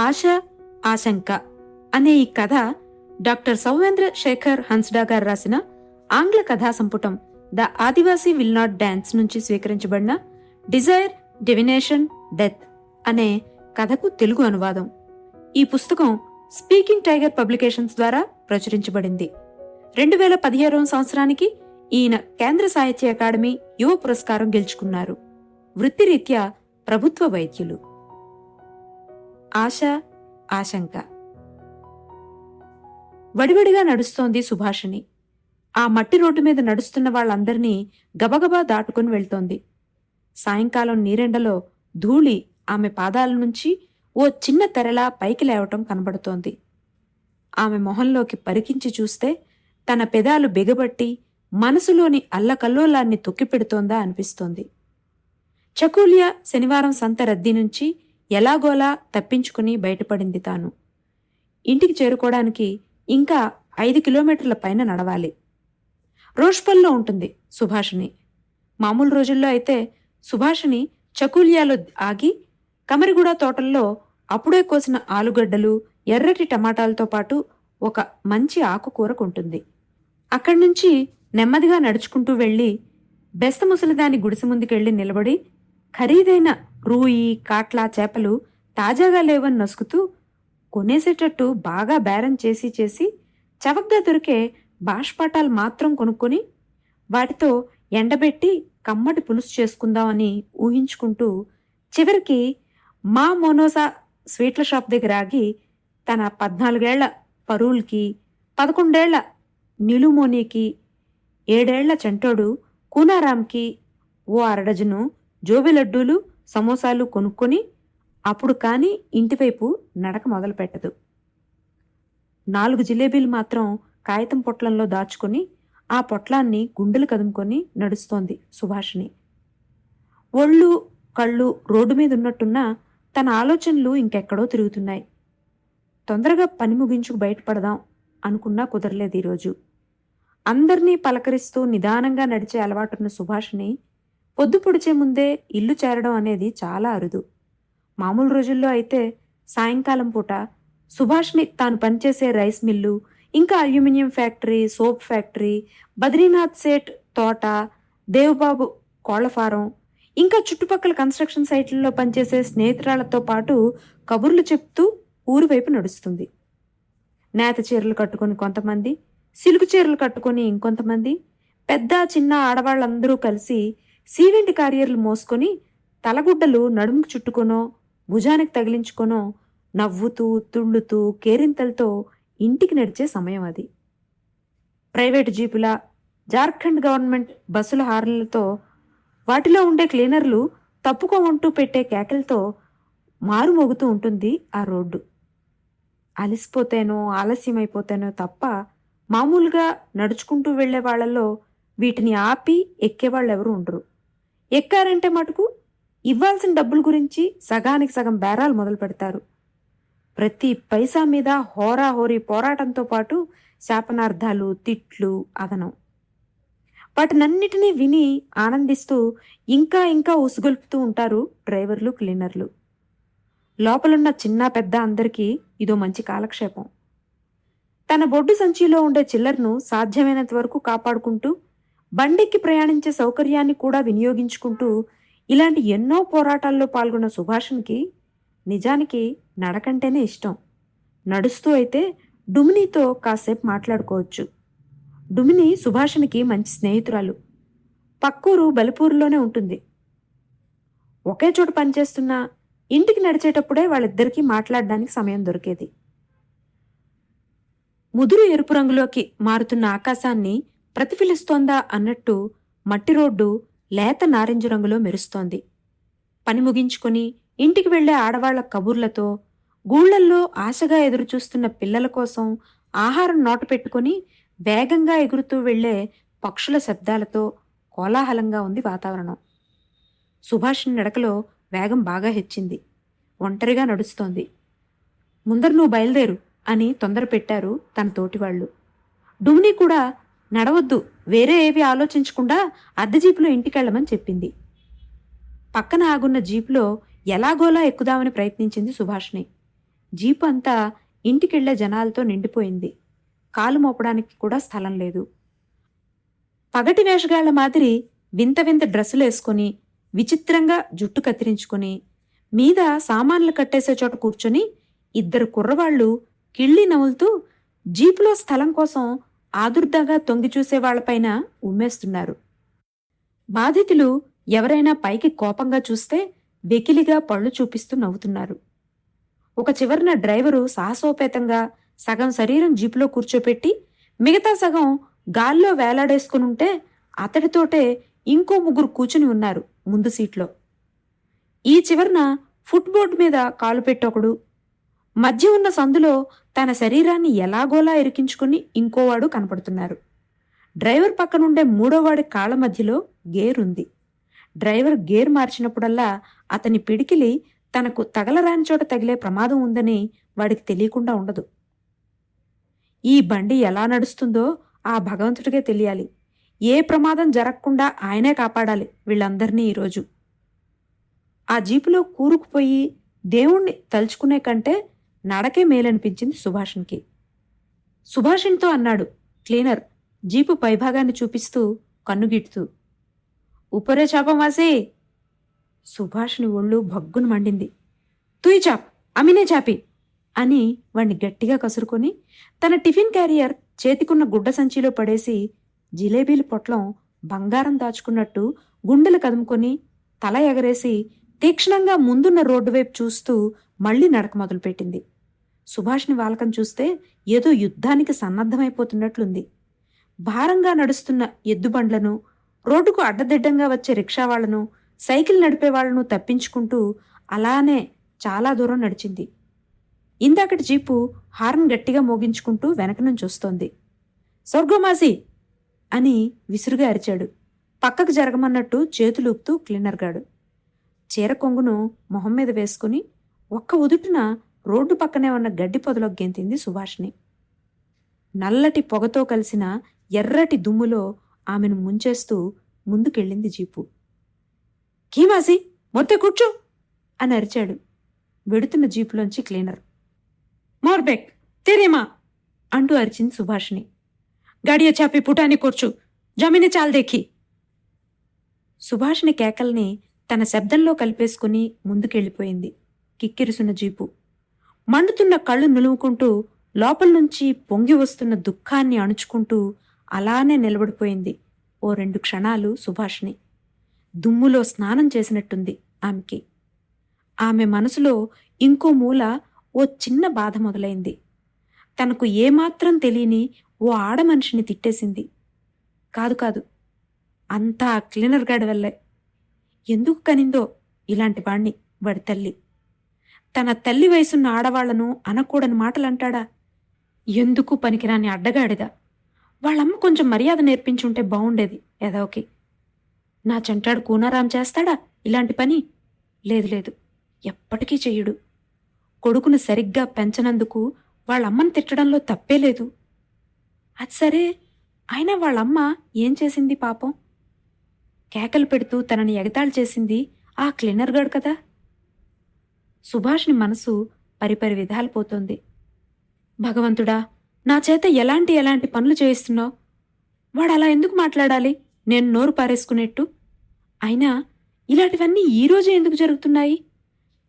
ఆశ ఆశంక అనే ఈ కథ డాక్టర్ సౌవేంద్ర శేఖర్ హన్స్డా గారు రాసిన ఆంగ్ల కథా సంపుటం the Adivasi will not dance నుంచి స్వీకరించబడిన డిజైర్ డివినేషన్ డెత్ అనే కథకు తెలుగు అనువాదం. ఈ పుస్తకం స్పీకింగ్ టైగర్ పబ్లికేషన్స్ ద్వారా ప్రచురించబడింది. రెండు వేల పదిహేడవ సంవత్సరానికి ఈయన కేంద్ర సాహిత్య అకాడమీ యువ పురస్కారం గెలుచుకున్నారు. వృత్తిరీత్యా ప్రభుత్వ వైద్యులు. ఆశ ఆశంక. వడివడిగా నడుస్తోంది సుభాషిణి. ఆ మట్టి రోడ్డు మీద నడుస్తున్న వాళ్ళందరినీ గబగబా దాటుకుని వెళ్తోంది. సాయంకాలం నీరెండలో ధూళి ఆమె పాదాల నుంచి ఓ చిన్న తెరలా పైకి లేవటం కనబడుతోంది. ఆమె మొహంలోకి పరికించి చూస్తే తన పెదాలు బిగబట్టి మనసులోని అల్లకల్లోలాన్ని తొక్కిపెడుతోందా అనిపిస్తోంది. చకూలియా శనివారం సంత రద్దీ నుంచి ఎలాగోలా తప్పించుకుని బయటపడింది తాను. ఇంటికి చేరుకోవడానికి ఇంకా ఐదు కిలోమీటర్ల పైన నడవాలి. రోష్పల్లో ఉంటుంది సుభాషిణి. మామూలు రోజుల్లో అయితే సుభాషిణి చకూలియాలో ఆగి కమరిగూడ తోటల్లో అప్పుడే కోసిన ఆలుగడ్డలు ఎర్రటి టమాటాలతో పాటు ఒక మంచి ఆకుకూర కొంటుంది. అక్కడి నుంచి నెమ్మదిగా నడుచుకుంటూ వెళ్ళి బెస్త ముసలిదాని గుడిసె ముందుకెళ్ళి నిలబడి ఖరీదైన రూయి కాట్లా చేపలు తాజాగా లేవని నసుకుతూ కొనేసేటట్టు బాగా బేరం చేసి చేసి చవక్గా దొరికే బాష్పాటాలు మాత్రం కొనుక్కొని వాటితో ఎండబెట్టి కమ్మటి పులుసు చేసుకుందామని ఊహించుకుంటూ చివరికి మా మోనోసా స్వీట్ల షాప్ దగ్గర ఆగి తన పద్నాలుగేళ్ళ పరువులకి పదకొండేళ్ళ నిలుమోనీకి ఏడేళ్ళ చెంటోడు కూనారాంకి ఓ అరడజను జోబి లడ్డూలు సమోసాలు కొనుక్కొని అప్పుడు కానీ ఇంటివైపు నడక మొదలుపెట్టదు. నాలుగు జిలేబీలు మాత్రం కాగితం పొట్లంలో దాచుకొని ఆ పొట్లాన్ని గుండెలు కదుముకొని నడుస్తోంది సుభాషిణి. ఒళ్ళు కళ్ళు రోడ్డు మీద ఉన్నట్టున్నా తన ఆలోచనలు ఇంకెక్కడో తిరుగుతున్నాయి. తొందరగా పని ముగించుకు బయటపడదాం అనుకున్నా కుదరలేదు ఈరోజు. అందరినీ పలకరిస్తూ నిదానంగా నడిచే అలవాటున్న సుభాషిణి పొద్దు పొడిచే ముందే ఇల్లు చేరడం అనేది చాలా అరుదు. మామూలు రోజుల్లో అయితే సాయంకాలం పూట సుభాష్ని తాను పనిచేసే రైస్ మిల్లు ఇంకా aluminium factory soap factory Badrinath Seth తోట దేవబాబు కోళ్ళ ఫారం ఇంకా చుట్టుపక్కల కన్స్ట్రక్షన్ సైట్లలో పనిచేసే స్నేహితురాళ్ళతో పాటు కబుర్లు చెప్తూ ఊరు వైపు నడుస్తుంది. నేత చీరలు కట్టుకొని కొంతమంది సిలుకు చీరలు కట్టుకొని ఇంకొంతమంది పెద్ద చిన్న ఆడవాళ్ళందరూ కలిసి సీవెంటి కార్యర్లు మోసుకొని తలగుడ్డలు నడుముకు చుట్టుకొనో భుజానికి తగిలించుకొనో నవ్వుతూ తుళ్ళుతూ కేరింతలతో ఇంటికి నడిచే సమయం అది. ప్రైవేటు జీపుల జార్ఖండ్ గవర్నమెంట్ బస్సుల హార్న్లతో వాటిలో ఉండే క్లీనర్లు తప్పుకోమంటూ పెట్టే కేకలతో మారుమోగుతూ ఉంటుంది ఆ రోడ్డు. అలసిపోతేనో ఆలస్యమైపోతేనో తప్ప మామూలుగా నడుచుకుంటూ వెళ్ళే వాళ్ళలో వీటిని ఆపి ఎక్కేవాళ్ళు ఎవరు ఉండరు. ఎక్కారంటే మటుకు ఇవ్వాల్సిన డబ్బుల గురించి సగానికి సగం బేరాలు మొదలు పెడతారు. ప్రతి పైసా మీద హోరాహోరీ పోరాటంతో పాటు శాపనార్థాలు తిట్లు అదనం. వాటినన్నిటినీ విని ఆనందిస్తూ ఇంకా ఇంకా ఉసుగొల్పుతూ ఉంటారు డ్రైవర్లు క్లీనర్లు. లోపలున్న చిన్న పెద్ద అందరికీ ఇదో మంచి కాలక్షేపం. తన బొడ్డు సంచిలో ఉండే చిల్లర్ను సాధ్యమైనంత వరకు కాపాడుకుంటూ బండెక్కి ప్రయాణించే సౌకర్యాన్ని కూడా వినియోగించుకుంటూ ఇలాంటి ఎన్నో పోరాటాల్లో పాల్గొన్న సుభాషన్కి నిజానికి నడకంటేనే ఇష్టం. నడుస్తూ అయితే డుమినీతో కాసేపు మాట్లాడుకోవచ్చు. డుమిని సుభాషణకి మంచి స్నేహితురాలు. పక్కూరు బలిపూరులోనే ఉంటుంది. ఒకే చోట పనిచేస్తున్నా ఇంటికి నడిచేటప్పుడే వాళ్ళిద్దరికీ మాట్లాడడానికి సమయం దొరికేది. ముదురు ఎరుపు రంగులోకి మారుతున్న ఆకాశాన్ని ప్రతిఫలిస్తోందా అన్నట్టు మట్టి రోడ్డు లేత నారింజ రంగులో మెరుస్తోంది. పని ముగించుకొని ఇంటికి వెళ్ళే ఆడవాళ్ళ కబుర్లతో గూళ్ళల్లో ఆశగా ఎదురుచూస్తున్న పిల్లల కోసం ఆహారం నోట పెట్టుకుని వేగంగా ఎగురుతూ వెళ్ళే పక్షుల శబ్దాలతో కోలాహలంగా ఉంది వాతావరణం. సుభాషిణి నడకలో వేగం బాగా హెచ్చింది. ఒంటరిగా నడుస్తోంది. ముందర నువ్వు బయలుదేరు అని తొందర పెట్టారు తన తోటివాళ్ళు డుమ్ని కూడా నడవద్దు. వేరే ఏవి ఆలోచించకుండా అద్దె జీపులో ఇంటికెళ్ళమని చెప్పింది. పక్కన ఆగున్న జీపులో ఎలాగోలా ఎక్కుదామని ప్రయత్నించింది సుభాష్ని జీపు అంతా ఇంటికెళ్ళే జనాలతో నిండిపోయింది. కాలు మోపడానికి కూడా స్థలం లేదు. పగటి వేషగాళ్ళ మాదిరి వింత వింత డ్రెస్సులు వేసుకుని విచిత్రంగా జుట్టు కత్తిరించుకుని మీద సామాన్లు కట్టేసే చోట కూర్చొని ఇద్దరు కుర్రవాళ్ళు కిళ్ళి నవ్వులుతూ జీపులో స్థలం కోసం ఆదుర్దాగా తొంగి చూసే వాళ్ళపైన ఉమ్మేస్తున్నారు. బాధితులు ఎవరైనా పైకి కోపంగా చూస్తే వెకిలిగా పళ్ళు చూపిస్తూ నవ్వుతున్నారు. ఒక చివరన డ్రైవరు సాహసోపేతంగా సగం శరీరం జీపులో కూర్చోపెట్టి మిగతా సగం గాల్లో వేలాడేసుకునుంటే అతడితోటే ఇంకో ముగ్గురు కూర్చుని ఉన్నారు ముందు సీట్లో. ఈ చివరన ఫుట్బోర్డ్ మీద కాలు పెట్టొకడు మధ్య ఉన్న సందులో తన శరీరాన్ని ఎలాగోలా ఇరికించుకుని ఇంకోవాడు కనపడుతున్నారు. డ్రైవర్ పక్కనుండే మూడోవాడి కాళ్ళ మధ్యలో గేర్ ఉంది. డ్రైవర్ గేర్ మార్చినప్పుడల్లా అతని పిడికిలి తనకు తగలరాని చోట తగిలే ప్రమాదం ఉందని వాడికి తెలియకుండా ఉండదు. ఈ బండి ఎలా నడుస్తుందో ఆ భగవంతుడికే తెలియాలి. ఏ ప్రమాదం జరగకుండా ఆయనే కాపాడాలి వీళ్ళందరినీ ఈరోజు ఆ జీపులో కూరుకుపోయి దేవుణ్ణి తలుచుకునే కంటే నడకే మేలనిపించింది సుభాషన్కి. సుభాషిణ్తో అన్నాడు క్లీనర్ జీపు పైభాగాన్ని చూపిస్తూ కన్నుగిట్టుతూ ఉప్పరే చాపమాసే సుభాష్ని ఒళ్ళు భగ్గును మండింది తుయ్ చాప్ అమినే చాపి! అని వాణ్ణి గట్టిగా కసురుకొని తన టిఫిన్ క్యారియర్ చేతికున్న గుడ్డ సంచిలో పడేసి జిలేబీల పొట్లం బంగారం దాచుకున్నట్టు గుండెలు కదుముకొని తల ఎగరేసి తీక్షణంగా ముందున్న రోడ్డు వైపు చూస్తూ మళ్ళీ నడక మొదలుపెట్టింది. సుభాష్ని వాలకం చూస్తే ఏదో యుద్ధానికి సన్నద్ధమైపోతున్నట్లుంది. భారంగా నడుస్తున్న ఎద్దుబండ్లను రోడ్డుకు అడ్డదిడ్డంగా వచ్చే రిక్షా వాళ్ళను సైకిల్ నడిపే వాళ్ళను తప్పించుకుంటూ అలానే చాలా దూరం నడిచింది. ఇందాకటి జీపు హార్న్ గట్టిగా మోగించుకుంటూ వెనక నుంచి వస్తోంది. స్వర్గమాసి అని విసురుగా అరిచాడు. పక్కకు జరగమన్నట్టు చేతులూపుతూ క్లీనర్గాడు చీర కొంగును మొహం మీద వేసుకుని ఒక్క ఉదుటిన రోడ్డు పక్కనే ఉన్న గడ్డి పొదలో గెంతింది సుభాష్ని నల్లటి పొగతో కలిసిన ఎర్రటి దుమ్ములో ఆమెను ముంచేస్తూ ముందుకెళ్ళింది జీపు. కీమాసి మొత్తే కూర్చో అని అరిచాడు వెడుతున్న జీపులోంచి క్లీనర్. మోర్బెక్ తెరేమా అంటూ అరిచింది సుభాష్ని గాడియ చాపి పుటాని కూర్చు జమిని చాలదేఖి సుభాష్ని కేకల్ని తన శబ్దంలో కలిపేసుకుని ముందుకెళ్ళిపోయింది. కిక్కిరిసిన జీపు. మండుతున్న కళ్ళు నిలువుకుంటూ లోపల నుంచి పొంగి వస్తున్న దుఃఖాన్ని అణుచుకుంటూ అలానే నిలబడిపోయింది ఓ రెండు క్షణాలు సుభాష్ని దుమ్ములో స్నానం చేసినట్టుంది ఆమెకి. ఆమె మనసులో ఇంకో మూల ఓ చిన్న బాధ మొదలైంది. తనకు ఏమాత్రం తెలియని ఓ ఆడ మనిషిని తిట్టేసింది. కాదు కాదు అంతా క్లీనర్ గాడి వల్లే. ఎందుకు కనిందో ఇలాంటి వాణ్ణి వాడి తల్లి. తన తల్లి వయసున్న ఆడవాళ్ళను అనకూడని మాటలంటాడా? ఎందుకు పనికిరాని అడ్డగాడిదా? వాళ్ళమ్మ కొంచెం మర్యాద నేర్పించుంటే బాగుండేది ఎదోకి నా చెంటాడు కూనారాం చేస్తాడా ఇలాంటి పని? లేదు లేదు ఎప్పటికీ చెయ్యడు. కొడుకును సరిగ్గా పెంచనందుకు వాళ్ళమ్మని తిట్టడంలో తప్పే లేదు. అది సరే అయినా వాళ్ళమ్మ ఏం చేసింది పాపం? కేకలు పెడుతూ తనని ఎగతాళి చేసింది ఆ క్లీనర్ గాడు కదా? సుభాష్ని మనసు పరిపరి విధాలు పోతోంది. భగవంతుడా నా చేత ఎలాంటి ఎలాంటి పనులు చేయిస్తున్నావు? వాడు అలా ఎందుకు మాట్లాడాలి? నేను నోరు పారేసుకునేట్టు. అయినా ఇలాంటివన్నీ ఈరోజు ఎందుకు జరుగుతున్నాయి?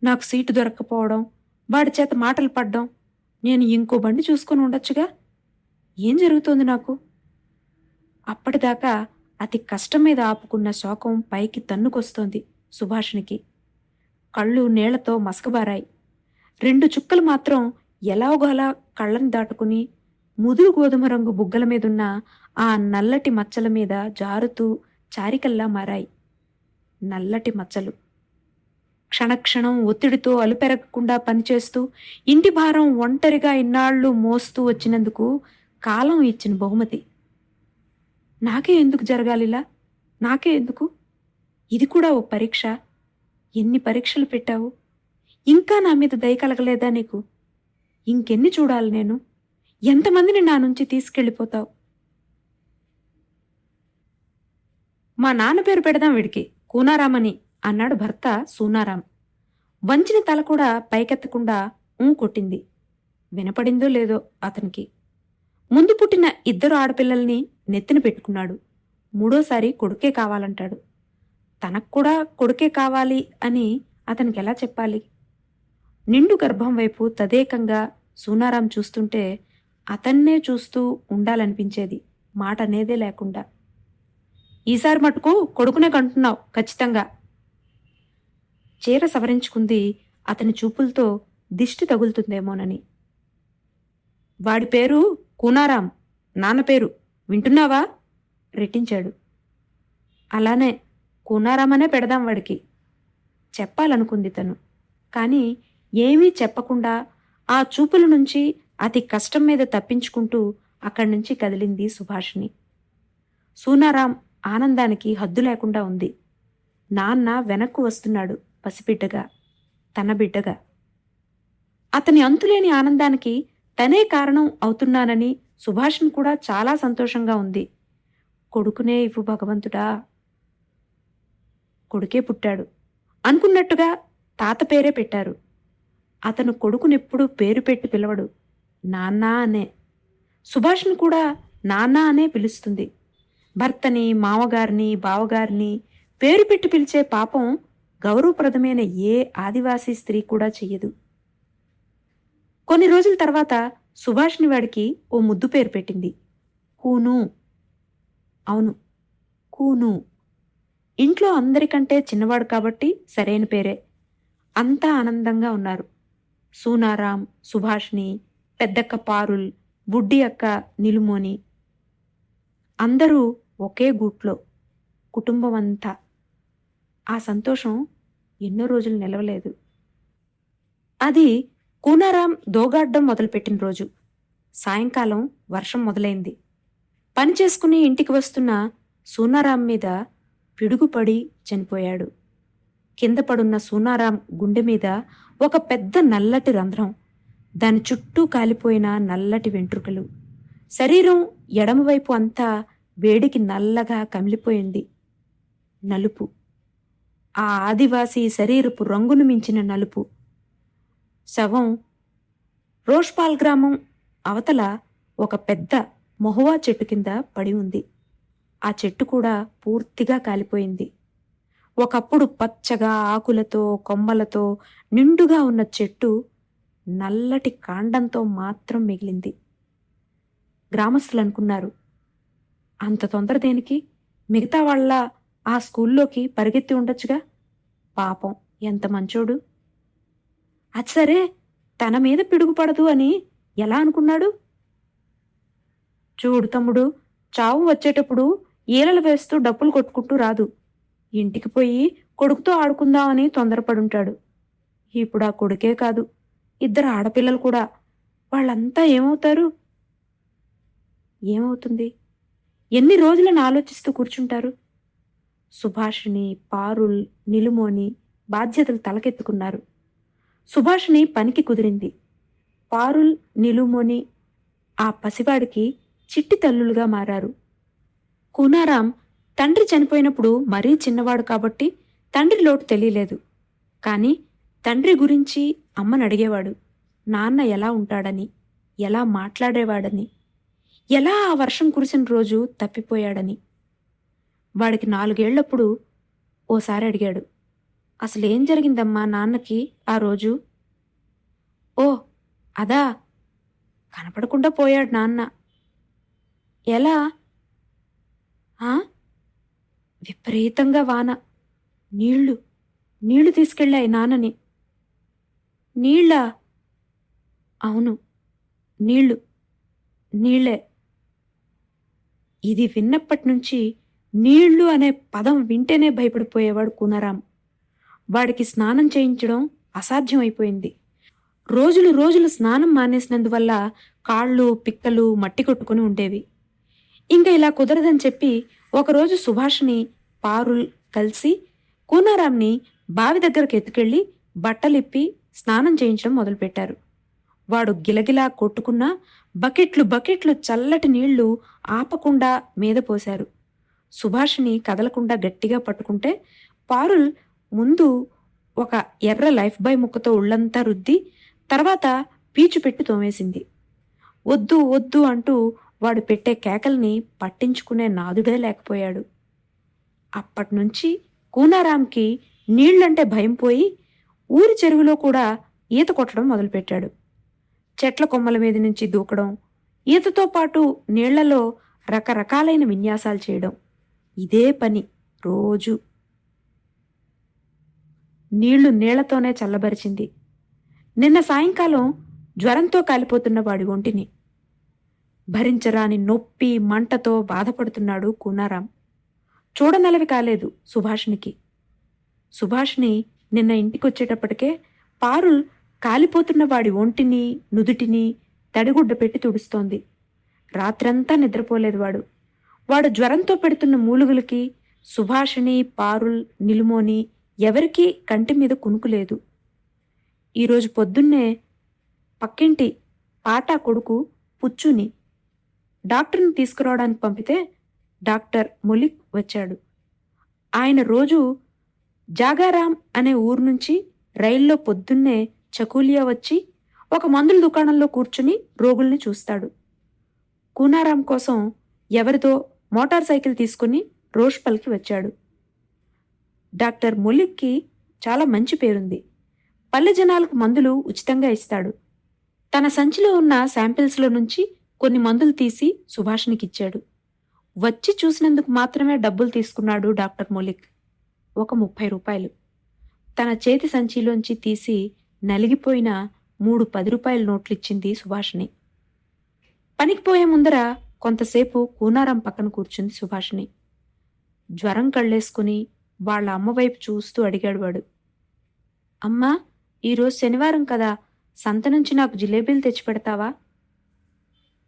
నాకు సీటు దొరక్కపోవడం వాడి చేత మాటలు పడ్డం నేను ఇంకో బండి చూసుకొని ఉండొచ్చుగా? ఏం జరుగుతోంది నాకు? అప్పటిదాకా అతి కష్టం మీద ఆపుకున్న శోకం పైకి తన్నుకొస్తోంది సుభాషినికి. కళ్ళు నీళ్ళతో మసకబారాయి. రెండు చుక్కలు మాత్రం ఎలాగోలా కళ్ళని దాటుకుని ముదురు గోధుమ రంగు బుగ్గల మీదున్న ఆ నల్లటి మచ్చల మీద జారుతూ చారికల్లా మారాయి. నల్లటి మచ్చలు. క్షణక్షణం ఒత్తిడితో అలుపెరగకుండా పనిచేస్తూ ఇంటి భారం ఒంటరిగా ఇన్నాళ్ళు మోస్తూ వచ్చినందుకు కాలం ఇచ్చిన బహుమతి. నాకే ఎందుకు జరగాలిలా? నాకే ఎందుకు? ఇది కూడా ఓ పరీక్ష. ఎన్ని పరీక్షలు పెట్టావు? ఇంకా నా మీద దయ కలగలేదా నీకు? ఇంకెన్ని చూడాలి నేను? ఎంతమందిని నా నుంచి తీసుకెళ్ళిపోతావు? మా నాన్న పేరు పెడదాం వీడికి. కూనారామని అన్నాడు భర్త సూనారాం. వంచిన తల కూడా పైకెత్తకుండా ఊ కొట్టింది. వినపడిందో లేదో అతనికి. ముందు పుట్టిన ఇద్దరు ఆడపిల్లల్ని నెత్తిన పెట్టుకున్నాడు. మూడోసారి కొడుకే కావాలంటాడు. తనకు కూడా కొడుకే కావాలి అని అతనికి ఎలా చెప్పాలి? నిండు గర్భం వైపు తదేకంగా సూనారాం చూస్తుంటే అతన్నే చూస్తూ ఉండాలనిపించేది మాట అనేదే లేకుండా. ఈసారి మటుకు కొడుకునే కంటున్నావు ఖచ్చితంగా. చీర సవరించుకుంది అతని చూపులతో దిష్టి తగులుతుందేమోనని. వాడి పేరు కూనారాం నాన్న పేరు. వింటున్నావా? రెట్టించాడు. అలానే కూనారామనే పెడదాం వాడికి. చెప్పాలనుకుంది తను. కానీ ఏమీ చెప్పకుండా ఆ చూపుల నుంచి అతి కష్టం మీద తప్పించుకుంటూ అక్కడి నుంచి కదిలింది సుభాషిణి. సూనారాం ఆనందానికి హద్దు లేకుండా ఉంది. నాన్న వెనక్కు వస్తున్నాడు పసిబిడ్డగా తన బిడ్డగా. అతని అంతులేని ఆనందానికి తనే కారణం అవుతున్నానని సుభాష్ని కూడా చాలా సంతోషంగా ఉంది. కొడుకునే ఇవ్వు భగవంతుడా కొడుకే పుట్టాడు. అనుకున్నట్టుగా తాత పేరే పెట్టారు. అతను కొడుకునెప్పుడు పేరు పెట్టి పిలవడు. నాన్న అనే. సుభాష్ని కూడా నాన్న అనే పిలుస్తుంది. భర్తని మామగారిని బావగారిని పేరు పెట్టి పిలిచే పాపం గౌరవప్రదమైన ఏ ఆదివాసీ స్త్రీ కూడా చెయ్యదు. కొన్ని రోజుల తర్వాత సుభాష్ని వాడికి ఓ ముద్దు పేరు పెట్టింది. కూను. అవును. కూను. ఇంట్లో అందరికంటే చిన్నవాడు కాబట్టి సరైన పేరే. అంతా ఆనందంగా ఉన్నారు. సూనారాం సుభాష్ని పెద్దక్క పారుల్ బుడ్డి అక్క నిలుమోని. అందరూ ఒకే గూట్లో కుటుంబం అంతా ఆ సంతోషం ఎన్నో రోజులు నిలవలేదు. అది కూనారాం దోగాడ్డం మొదలుపెట్టిన రోజు. సాయంకాలం వర్షం మొదలైంది. పని చేసుకుని ఇంటికి వస్తున్న సూనారాం మీద పిడుగుపడి చనిపోయాడు. కింద పడున్న సూనారాం గుండె మీద ఒక పెద్ద నల్లటి రంధ్రం దాని చుట్టూ కాలిపోయిన నల్లటి వెంట్రుకలు. శరీరం ఎడమవైపు అంతా వేడికి నల్లగా కమిలిపోయింది. నలుపు. ఆ ఆదివాసీ శరీరపు రంగును మించిన నలుపు. శవం రోష్పాల్ గ్రామం అవతల ఒక పెద్ద మొహువా చెట్టు కింద పడి ఉంది. ఆ చెట్టు కూడా పూర్తిగా కాలిపోయింది. ఒకప్పుడు పచ్చగా ఆకులతో కొమ్మలతో నిండుగా ఉన్న చెట్టు నల్లటి కాండంతో మాత్రం మిగిలింది. గ్రామస్తులు అనుకున్నారు అంత తొందర దేనికి? మిగతా వాళ్ళ ఆ స్కూల్లోకి పరిగెత్తి ఉండొచ్చుగా? పాపం ఎంత మంచోడు. అది సరే తన మీద పిడుగుపడదు అని ఎలా అనుకున్నాడు? చూడు తమ్ముడు చావు వచ్చేటప్పుడు ఈలలు వేస్తూ డప్పులు కొట్టుకుంటూ రాదు. ఇంటికి పోయి కొడుకుతో ఆడుకుందామని తొందరపడుంటాడు. ఇప్పుడు ఆ కొడుకే కాదు ఇద్దరు ఆడపిల్లలు కూడా. వాళ్ళంతా ఏమవుతారు? ఏమవుతుంది? ఎన్ని రోజులను ఆలోచిస్తూ కూర్చుంటారు? సుభాషిణి పారుల్ నిలుమోని బాధ్యతలు తలకెత్తుకున్నారు. సుభాషిణి పనికి కుదిరింది. పారుల్ నిలుమోని ఆ పసివాడికి చిట్టి తల్లులుగా మారారు. కూనారాం తండ్రి చనిపోయినప్పుడు మరీ చిన్నవాడు కాబట్టి తండ్రి లోటు తెలియలేదు. కానీ తండ్రి గురించి అమ్మని అడిగేవాడు నాన్న ఎలా ఉంటాడని? ఎలా మాట్లాడేవాడని? ఎలా ఆ వర్షం కురిసిన రోజు తప్పిపోయాడని? వాడికి నాలుగేళ్ళప్పుడు ఓసారి అడిగాడు అసలేం జరిగిందమ్మా నాన్నకి ఆ రోజు? ఓ అదా కనపడకుండా పోయాడు నాన్న. ఎలా? విపరీతంగా వాన. నీళ్ళు. నీళ్ళు తీసుకెళ్ళాయి నాన్నని. నీళ్ళ? అవును. నీళ్ళు. నీళ్ళే ఇది విన్నప్పటి నుంచి నీళ్ళు అనే పదం వింటేనే భయపడిపోయేవాడు కూనరాం. వాడికి స్నానం చేయించడం అసాధ్యం అయిపోయింది రోజులు రోజులు స్నానం మానేసినందువల్ల కాళ్ళు పిక్కలు మట్టి కొట్టుకుని ఉండేవి. ఇంకా ఇలా కుదరదని చెప్పి ఒకరోజు సుభాష్ని పారుల్ కలిసి కూనారాంని బావి దగ్గరకు ఎత్తుకెళ్ళి బట్టలిప్పి స్నానం చేయించడం మొదలుపెట్టారు. వాడు గిలగిలా కొట్టుకున్నా బకెట్లు బకెట్లు చల్లటి నీళ్ళు ఆపకుండా మీద పోశారు. సుభాష్ని కదలకుండా గట్టిగా పట్టుకుంటే పారుల్ ముందు ఒక ఎర్ర లైఫ్ బాయ్ ముక్కతో ఉళ్ళంతా రుద్ది తర్వాత పీచు పెట్టి తోమేసింది. వద్దు వద్దు అంటూ వాడు పెట్టే కేకల్ని పట్టించుకునే నాదుడే లేకపోయాడు. అప్పటినుంచి కూనారాంకి నీళ్ళంటే భయం పోయి ఊరి చెరువులో కూడా ఈత కొట్టడం మొదలుపెట్టాడు. చెట్ల కొమ్మల మీద నుంచి దూకడం ఈతతో పాటు నీళ్ళలో రకరకాలైన విన్యాసాలు చేయడం ఇదే పని రోజు. నీళ్ళు నీళ్ళతోనే చల్లబరిచింది. నిన్న సాయంకాలం జ్వరంతో కాలిపోతున్న వాడి ఒంటిని భరించరాని నొప్పి మంటతో బాధపడుతున్నాడు కూనారాం చూడనలవి కాలేదు సుభాష్నికి. సుభాష్ని నిన్న ఇంటికొచ్చేటప్పటికే పారుల్ కాలిపోతున్న వాడి ఒంటిని నుదుటిని తడిగుడ్డ పెట్టి తుడుస్తోంది. రాత్రంతా నిద్రపోలేదు వాడు. వాడు జ్వరంతో పెడుతున్న మూలుగులకి సుభాషిణి పారుల్ నిలుమోని ఎవరికీ కంటి మీద కునుకులేదు ఈరోజు పొద్దున్నే పక్కింటి పాటా కొడుకు పుచ్చుని డాక్టర్ని తీసుకురావడానికి పంపితే డాక్టర్ మొలిక్ వచ్చాడు. ఆయన రోజు జాగారాం అనే ఊరు నుంచి రైల్లో పొద్దున్నే చకూలియా వచ్చి ఒక మందుల దుకాణంలో కూర్చుని రోగుల్ని చూస్తాడు. కూనారాం కోసం ఎవరితో మోటార్ సైకిల్ తీసుకుని రోష్పల్కి వచ్చాడు. డాక్టర్ మొలిక్కి చాలా మంచి పేరుంది. పల్లె జనాలకు మందులు ఉచితంగా ఇస్తాడు. తన సంచిలో ఉన్న శాంపిల్స్లో నుంచి కొన్ని మందులు తీసి సుభాషణికిచ్చాడు. వచ్చి చూసినందుకు మాత్రమే డబ్బులు తీసుకున్నాడు డాక్టర్ మౌలిక్. ఒక ముప్పై రూపాయలు. తన చేతి సంచిలోంచి తీసి నలిగిపోయిన మూడు పది రూపాయల నోట్లిచ్చింది సుభాషిణి. పనికి పోయే ముందర కొంతసేపు కూనారం పక్కన కూర్చుంది సుభాషిణి. జ్వరం కళ్ళేసుకుని వాళ్ళ అమ్మవైపు చూస్తూ అడిగాడు వాడు. అమ్మా ఈరోజు శనివారం కదా సంత నుంచి నాకు జిలేబీలు తెచ్చిపెడతావా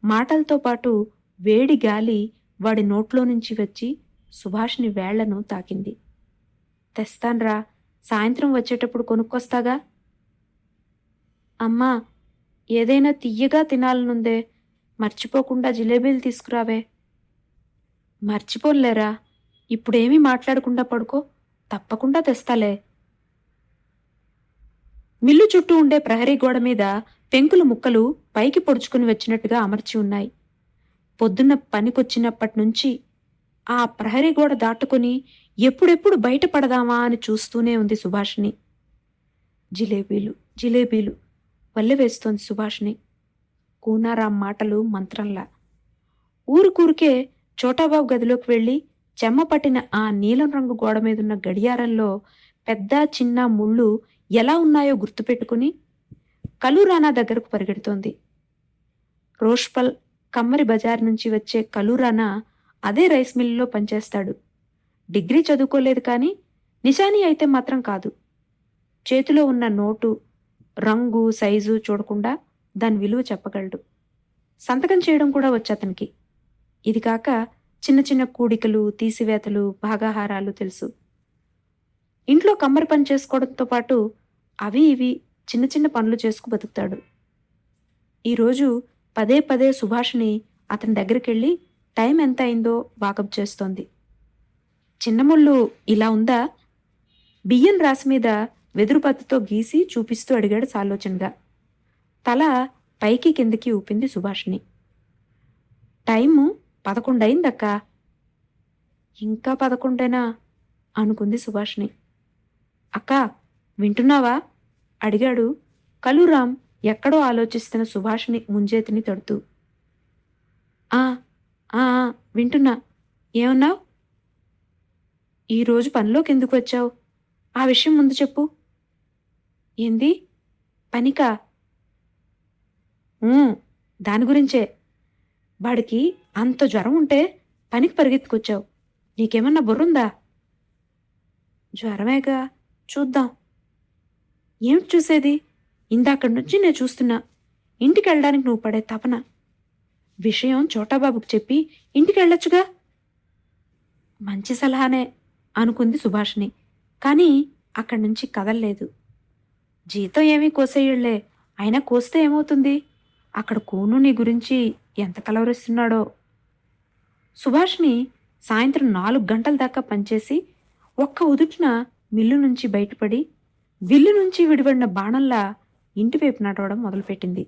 మాటలతో పాటు వేడి గాలి వాడి నోట్లో నుంచి వచ్చి సుభాష్ని వేళ్ళను తాకింది. తెస్తాన్రా సాయంత్రం వచ్చేటప్పుడు కొనుక్కొస్తాగా? అమ్మా ఏదైనా తియ్యగా తినాలనుందే మర్చిపోకుండా జిలేబీలు తీసుకురావే. మర్చిపోలేరా? ఇప్పుడేమీ మాట్లాడకుండా పడుకో తప్పకుండా తెస్తాలే. మిల్లు చుట్టూ ఉండే ప్రహరీ గోడ మీద పెంకుల ముక్కలు పైకి పొడుచుకుని వచ్చినట్టుగా అమర్చి ఉన్నాయి. పొద్దున్న పనికొచ్చినప్పటి నుంచి ఆ ప్రహరీ గోడ దాటుకుని ఎప్పుడెప్పుడు బయటపడదామా అని చూస్తూనే ఉంది సుభాషిణి. జిలేబీలు జిలేబీలు వల్లె వేస్తోంది సుభాషిణి. కూనారాం మాటలు మంత్రంలా. ఊరుకూరికే చోటాబాబు గదిలోకి వెళ్ళి చెమ్మ పట్టిన ఆ నీలం రంగు గోడ మీదున్న గడియారంలో పెద్ద చిన్న ముళ్ళు ఎలా ఉన్నాయో గుర్తుపెట్టుకుని కలూరానా దగ్గరకు పరిగెడుతోంది. రోష్పల్ కమ్మరి బజార్ నుంచి వచ్చే కలూరానా అదే రైస్ మిల్లులో పనిచేస్తాడు. డిగ్రీ చదువుకోలేదు కానీ నిశాని అయితే మాత్రం కాదు. చేతిలో ఉన్న నోటు రంగు సైజు చూడకుండా దాని విలువ చెప్పగలడు. సంతకం చేయడం కూడా వచ్చు అతనికి. ఇది కాక చిన్న చిన్న కూడికలు తీసివేతలు భాగాహారాలు తెలుసు. ఇంట్లో కమ్మరి పని చేసుకోవడంతో పాటు అవి ఇవి చిన్న చిన్న పనులు చేసుకు బతుకుతాడు. ఈరోజు పదే పదే సుభాష్ని అతని దగ్గరికి వెళ్ళి టైం ఎంత అయిందో వాకప్ చేస్తోంది. చిన్నముళ్ళు ఇలా ఉందా? బియ్యం రాసి మీద వెదురుపత్తితో గీసి చూపిస్తూ అడిగాడు సాలోచనగా తల పైకి కిందకి ఊపింది సుభాష్ని టైము పదకొండయిందక్కా. ఇంకా పదకొండేనా? అనుకుంది సుభాష్ని అక్క వింటున్నావా? అడిగాడు. కలురామ్ ఎక్కడో ఆలోచిస్తున్న సుభాష్ని ముంజేతిని తడుతూ. ఆ ఆ వింటున్నా. ఏమన్నావు? ఈరోజు పనిలోకి ఎందుకు వచ్చావు? ఆ విషయం ముందు చెప్పు. ఏంది? పనికా? దాని గురించే. వాడికి అంత జ్వరం ఉంటే పనికి పరిగెత్తుకొచ్చావు. నీకేమన్నా బుర్రుందా? జ్వరమేగా? చూద్దాం. ఏమిటి చూసేది? ఇందాకడి నుంచి నేను చూస్తున్నా. ఇంటికి వెళ్ళడానికి నువ్వు పడే తపన. విషయం చోటాబాబుకు చెప్పి ఇంటికి వెళ్ళొచ్చుగా? మంచి సలహానే అనుకుంది సుభాష్ని కానీ అక్కడి నుంచి కదల్లేదు. జీతం ఏమీ కోసేయుళ్ళే అయినా కోస్తే ఏమవుతుంది? అక్కడ కోను నీ గురించి ఎంత కలవరిస్తున్నాడో. సుభాష్ని సాయంత్రం నాలుగు గంటల దాకా పనిచేసి ఒక్క ఉదుటిన మిల్లు నుంచి బయటపడి విల్లు నుంచి విడిపడిన బాణంలా ఇంటివైపు నడవడం మొదలుపెట్టింది.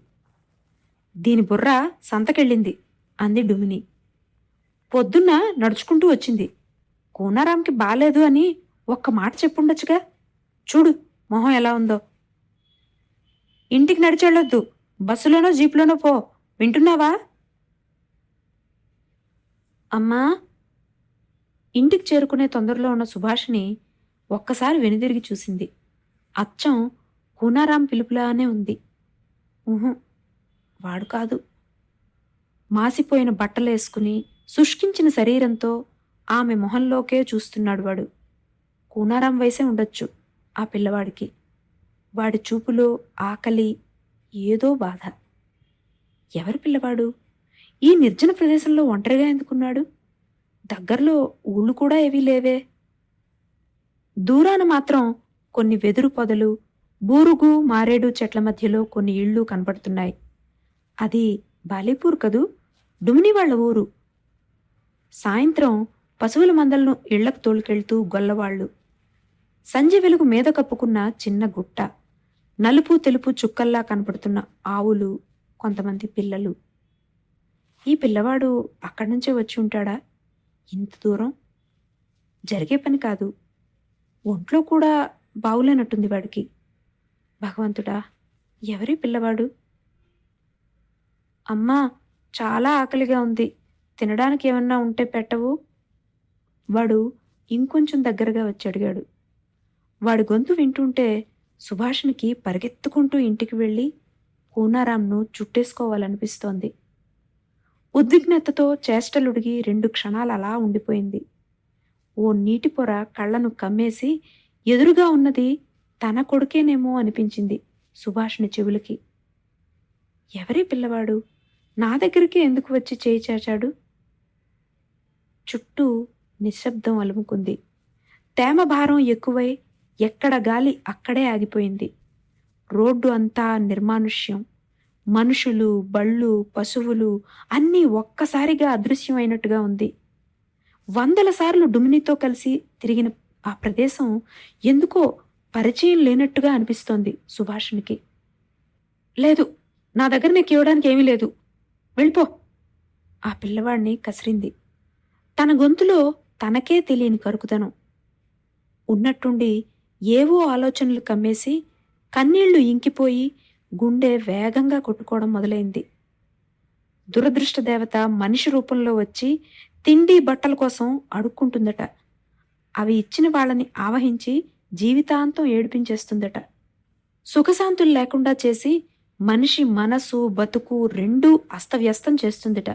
దీని బుర్ర సంతకెళ్ళింది అంది డుమిని. పొద్దున్న నడుచుకుంటూ వచ్చింది. కోనారాంకి బాలేదు అని ఒక్క మాట చెప్పుండొచ్చుగా? చూడు మొహం ఎలా ఉందో. ఇంటికి నడిచెళ్ళొద్దు బస్సులోనో జీపులోనో పో. వింటున్నావా? అమ్మా! ఇంటికి చేరుకునే తొందరలో ఉన్న సుభాష్ని ఒక్కసారి వెనుదిరిగి చూసింది. అచ్చం కూనారాం పిలుపులానే ఉంది. ఊహు వాడు కాదు. మాసిపోయిన బట్టలేసుకుని శుష్కించిన శరీరంతో ఆమె మొహంలోకే చూస్తున్నాడు వాడు. కూనారాం వయసే ఉండొచ్చు ఆ పిల్లవాడికి. వాడి చూపులో ఆకలి ఏదో బాధ. ఎవరి పిల్లవాడు? ఈ నిర్జన ప్రదేశంలో ఒంటరిగా ఎందుకున్నాడు? దగ్గరలో ఊళ్ళు కూడా ఏవీ లేవే. దూరాన మాత్రం కొన్ని వెదురు పొదలు బూరుగు మారేడు చెట్ల మధ్యలో కొన్ని ఇళ్ళు కనపడుతున్నాయి. అది బాలీపూర్ కదూ? డుమిని వాళ్ళ ఊరు. సాయంత్రం పశువుల మందలను ఇళ్ళకు తోలుకెళ్తూ గొల్లవాళ్ళు. సంజె వెలుగు మీద కప్పుకున్న చిన్న గుట్ట. నలుపు తెలుపు చుక్కల్లా కనపడుతున్న ఆవులు కొంతమంది పిల్లలు. ఈ పిల్లవాడు అక్కడి నుంచే వచ్చి ఉంటాడా? ఇంత దూరం? జరిగే పని కాదు. ఒంట్లో కూడా బావులేనట్టుంది వాడికి. భగవంతుడా ఎవరి పిల్లవాడు? అమ్మా చాలా ఆకలిగా ఉంది. తినడానికి ఏమన్నా ఉంటే పెట్టవు. వాడు ఇంకొంచెం దగ్గరగా వచ్చి అడిగాడు. వాడి గొంతు వింటుంటే సుభాష్నికి పరిగెత్తుకుంటూ ఇంటికి వెళ్ళి పూనారాంను చుట్టేసుకోవాలనిపిస్తోంది. ఉద్విగ్నతతో చేష్టలుడిగి రెండు క్షణాలు అలా ఉండిపోయింది. ఓ నీటి పొర కళ్ళను కమ్మేసి ఎదురుగా ఉన్నది తన కొడుకేనేమో అనిపించింది సుభాష్ని చెవులకి. ఎవరి పిల్లవాడు? నా దగ్గరికి ఎందుకు వచ్చి చేయి చాచాడు? చుట్టూ నిశ్శబ్దం అలుముకుంది. తేమ భారం ఎక్కువై ఎక్కడ గాలి అక్కడే ఆగిపోయింది. రోడ్డు అంతా నిర్మానుష్యం. మనుషులు బళ్ళు పశువులు అన్నీ ఒక్కసారిగా అదృశ్యమైనట్టుగా ఉంది. వందల సార్లు డుమినితో కలిసి తిరిగిన ఆ ప్రదేశం ఎందుకో పరిచయం లేనట్టుగా అనిపిస్తోంది సుభాషునికి లేదు నా దగ్గర నీకు ఇవ్వడానికి ఏమీ లేదు. వెళ్ళిపో. ఆ పిల్లవాడిని కసిరింది. తన గొంతులో తనకే తెలియని కరుకుదనం. ఉన్నట్టుండి ఏవో ఆలోచనలు కమ్మేసి కన్నీళ్ళు ఇంకిపోయి గుండె వేగంగా కొట్టుకోవడం మొదలైంది. దురదృష్ట దేవత మనిషి రూపంలో వచ్చి తిండి బట్టల కోసం అడుక్కుంటుందట. అవి ఇచ్చిన వాళ్ళని ఆవహించి జీవితాంతం ఏడిపించేస్తుందట. సుఖశాంతులు లేకుండా చేసి మనిషి మనసు బతుకు రెండూ అస్తవ్యస్తం చేస్తుందిట.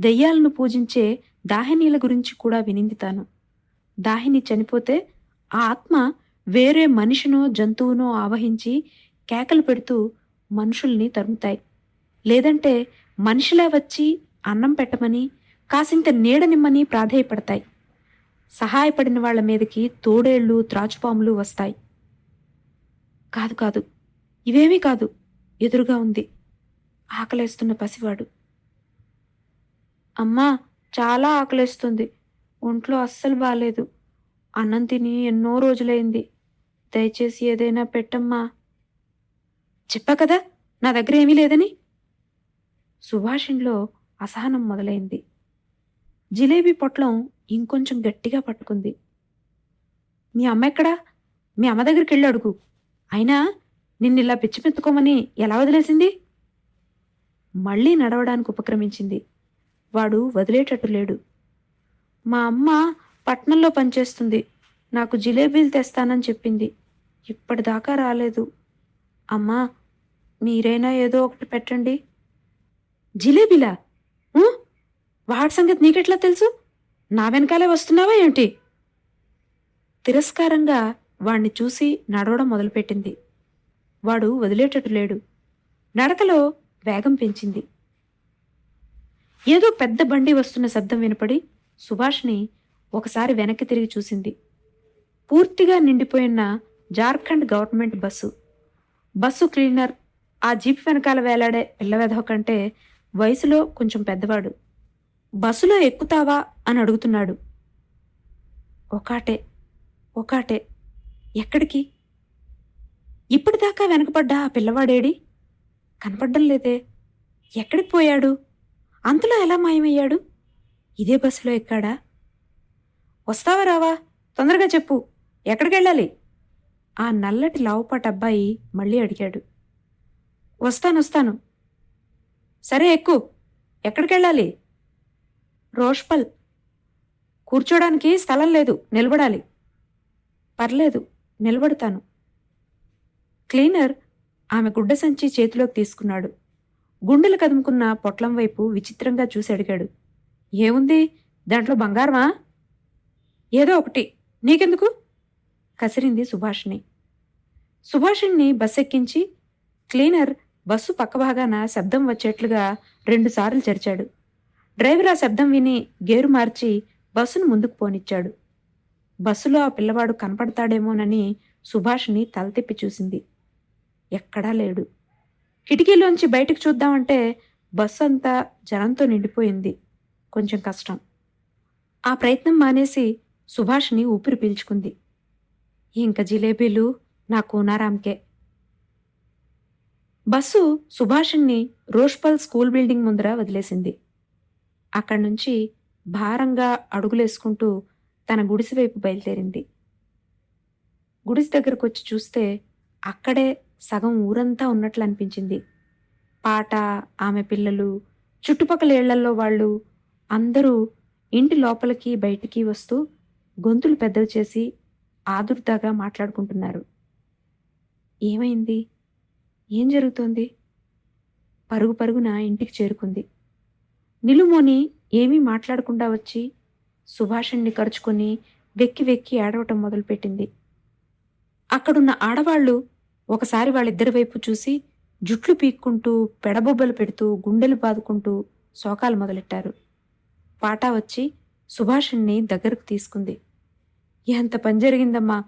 దెయ్యాలను పూజించే దాహినీల గురించి కూడా వినింది తాను. దాహిని చనిపోతే ఆ ఆత్మ వేరే మనిషినో జంతువునో ఆవహించి కేకలు పెడుతూ మనుషుల్ని తరుముతాయి. లేదంటే మనిషిలా వచ్చి అన్నం పెట్టమని కాసింత నీడనిమ్మని ప్రాధేయపడతాయి. సహాయపడిన వాళ్ళ మీదకి తోడేళ్ళు త్రాచుపాములు వస్తాయి. కాదు కాదు ఇవేమీ కాదు ఎదురుగా ఉంది. ఆకలేస్తున్న పసివాడు. అమ్మా చాలా ఆకలేస్తుంది. ఒంట్లో అస్సలు బాలేదు. అన్నం తిని ఎన్నో రోజులైంది. దయచేసి ఏదైనా పెట్టమ్మా. చెప్పా కదా నా దగ్గర ఏమీ లేదని? సుభాషిణ్లో అసహనం మొదలైంది. జిలేబీ పొట్లం ఇంకొంచెం గట్టిగా పట్టుకుంది. మీ అమ్మ ఎక్కడా? మీ అమ్మ దగ్గరికి వెళ్ళి అడుగు. అయినా నిన్నిలా పిచ్చిమెత్తుకోమని ఎలా వదిలేసింది? మళ్ళీ నడవడానికి ఉపక్రమించింది. వాడు వదిలేటట్టు లేడు. మా అమ్మ పట్నంలో పనిచేస్తుంది. నాకు జిలేబీలు తెస్తానని చెప్పింది. ఇప్పటిదాకా రాలేదు. అమ్మా మీరైనా ఏదో ఒకటి పెట్టండి. జిలేబీలా? వాడి సంగతి నీకెట్లా తెలుసు? నా వెనకాలే వస్తున్నావా ఏంటి? తిరస్కారంగా వాణ్ణి చూసి నడవడం మొదలుపెట్టింది. వాడు వదిలేటట్టు లేడు. నడకలో వేగం పెంచింది. ఏదో పెద్ద బండి వస్తున్న శబ్దం వినపడి సుభాష్ని ఒకసారి వెనక్కి తిరిగి చూసింది. పూర్తిగా నిండిపోయిన Jharkhand government bus. Bus cleaner ఆ జీప్ వెనకాల వేలాడే పిల్లవెధవ కంటే వయసులో కొంచెం పెద్దవాడు. బస్సులో ఎక్కుతావా? అని అడుగుతున్నాడు. ఒకాటే ఒకాటే ఎక్కడికి? ఇప్పటిదాకా వెనకపడ్డా ఆ పిల్లవాడేడి? కనపడ్డం లేదే. ఎక్కడికి పోయాడు? అంతలో ఎలా మాయమయ్యాడు? ఇదే బస్సులో ఎక్కాడా? వస్తావా రావా? తొందరగా చెప్పు. ఎక్కడికి వెళ్ళాలి ఆ నల్లటి లావుపాట అబ్బాయి మళ్ళీ అడిగాడు. వస్తాను వస్తాను. సరే ఎక్కు. ఎక్కడికి వెళ్ళాలి రోష్పల్. కూర్చోడానికి స్థలం లేదు నిలబడాలి. పర్లేదు నిలబడతాను. క్లీనర్ ఆమె గుడ్డ సంచి చేతిలోకి తీసుకున్నాడు. గుండెలు కదుముకున్న పొట్లం వైపు విచిత్రంగా చూసి అడిగాడు. ఏముంది? దాంట్లో బంగారమా? ఏదో ఒకటి. నీకెందుకు? కసిరింది సుభాషిణి. సుభాషిణ్ణి బస్ ఎక్కించి క్లీనర్ బస్సు పక్క భాగాన శబ్దం వచ్చేట్లుగా రెండుసార్లు చరిచాడు డ్రైవర్ ఆ శబ్దం విని గేరు మార్చి బస్సును ముందుకు పోనిచ్చాడు. బస్సులో ఆ పిల్లవాడు కనపడతాడేమోనని సుభాష్ని తలతిప్పి చూసింది. ఎక్కడా లేడు. కిటికీలోంచి బయటకు చూద్దామంటే బస్సు అంతా జనంతో నిండిపోయింది. కొంచెం కష్టం. ఆ ప్రయత్నం మానేసి సుభాష్ని ఊపిరి పీల్చుకుంది. ఇంక జిలేబీలు నా కోనారాంకే. బస్సు సుభాష్ని రోష్పల్ స్కూల్ బిల్డింగ్ ముందర వదిలేసింది. అక్కడి నుంచి భారంగా అడుగులేసుకుంటూ తన గుడిసె వైపు బయలుదేరింది. గుడిసె దగ్గరకు వచ్చి చూస్తే అక్కడే సగం ఊరంతా ఉన్నట్లు అనిపించింది పాట ఆమె పిల్లలు చుట్టుపక్కల ఏళ్ళల్లో వాళ్ళు అందరూ ఇంటి లోపలికి బయటికి వస్తూ గొంతులు పెద్దవి చేసి ఆదుర్దాగా మాట్లాడుకుంటున్నారు. ఏమైంది? ఏం జరుగుతోంది? పరుగు పరుగున ఇంటికి చేరుకుంది. నిలుమోని ఏమీ మాట్లాడకుండా వచ్చి సుభాషణ్ణి కరుచుకొని వెక్కి వెక్కి ఏడవటం మొదలుపెట్టింది. అక్కడున్న ఆడవాళ్ళు ఒకసారి వాళ్ళిద్దరి వైపు చూసి జుట్లు పీక్కుంటూ పెడబొబ్బలు పెడుతూ గుండెలు బాదుకుంటూ శోకాలు మొదలెట్టారు. పాటా వచ్చి సుభాషణ్ణి దగ్గరకు తీసుకుంది. ఎంత పని జరిగిందమ్మా!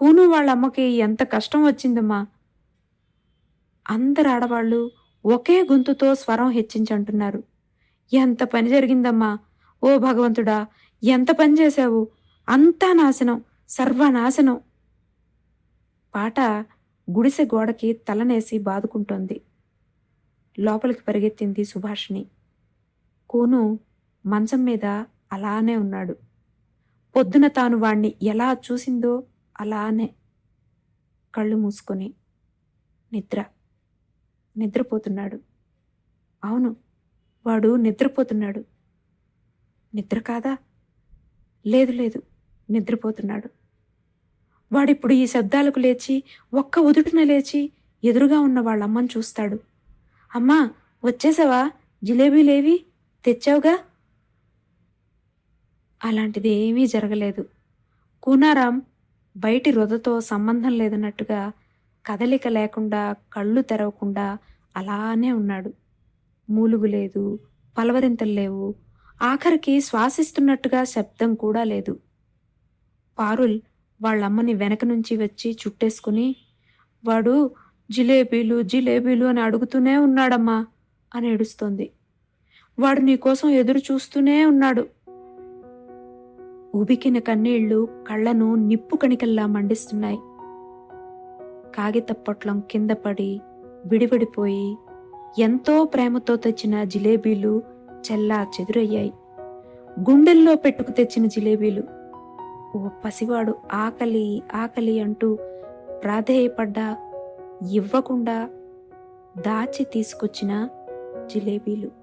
కూను వాళ్ళ అమ్మకి ఎంత కష్టం వచ్చిందమ్మా! అందరు ఆడవాళ్ళు ఒకే గొంతుతో స్వరం హెచ్చించంటున్నారు. ఎంత పని జరిగిందమ్మా. ఓ భగవంతుడా ఎంత పని చేశావు? అంతా నాశనం సర్వనాశనం. పాట గుడిసె గోడకి తలనేసి బాదుకుంటోంది. లోపలికి పరిగెత్తింది సుభాషిణి. కోను మంచం మీద అలానే ఉన్నాడు. పొద్దున తాను వాణ్ణి ఎలా చూసిందో అలానే. కళ్ళు మూసుకొని నిద్ర నిద్రపోతున్నాడు. అవును వాడు నిద్రపోతున్నాడు. నిద్ర కాదా? లేదు లేదు నిద్రపోతున్నాడు. వాడిప్పుడు ఈ శబ్దాలకు లేచి ఒక్క ఉదుటున లేచి ఎదురుగా ఉన్న వాళ్ళమ్మని చూస్తాడు. అమ్మా వచ్చేసావా? జిలేబీలేవి తెచ్చావుగా? అలాంటిది ఏమీ జరగలేదు. కూనారాం బయటి రొదతో సంబంధం లేదన్నట్టుగా కదలిక లేకుండా కళ్ళు తెరవకుండా అలానే ఉన్నాడు. మూలుగు లేదు పలవరింతలు లేవు. ఆఖరికి శ్వాసిస్తున్నట్టుగా శబ్దం కూడా లేదు. పారుల్ వాళ్ళమ్మని వెనక నుంచి వచ్చి చుట్టేసుకుని వాడు జిలేబీలు జిలేబీలు అని అడుగుతూనే ఉన్నాడమ్మా అని ఏడుస్తోంది. వాడు నీకోసం ఎదురు చూస్తూనే ఉన్నాడు. ఉబికిన కన్నీళ్ళు కళ్ళను నిప్పు కణికల్లా మండిస్తున్నాయి. కాగిత పొట్లం కింద పడి విడివిడిపోయి ఎంతో ప్రేమతో తెచ్చిన జిలేబీలు చెల్లా చెదురయ్యాయి. గుండెల్లో పెట్టుకు తెచ్చిన జిలేబీలు. ఓ పసివాడు ఆకలి ఆకలి అంటూ ప్రాధేయపడ్డా ఇవ్వకుండా దాచి తీసుకొచ్చిన జిలేబీలు.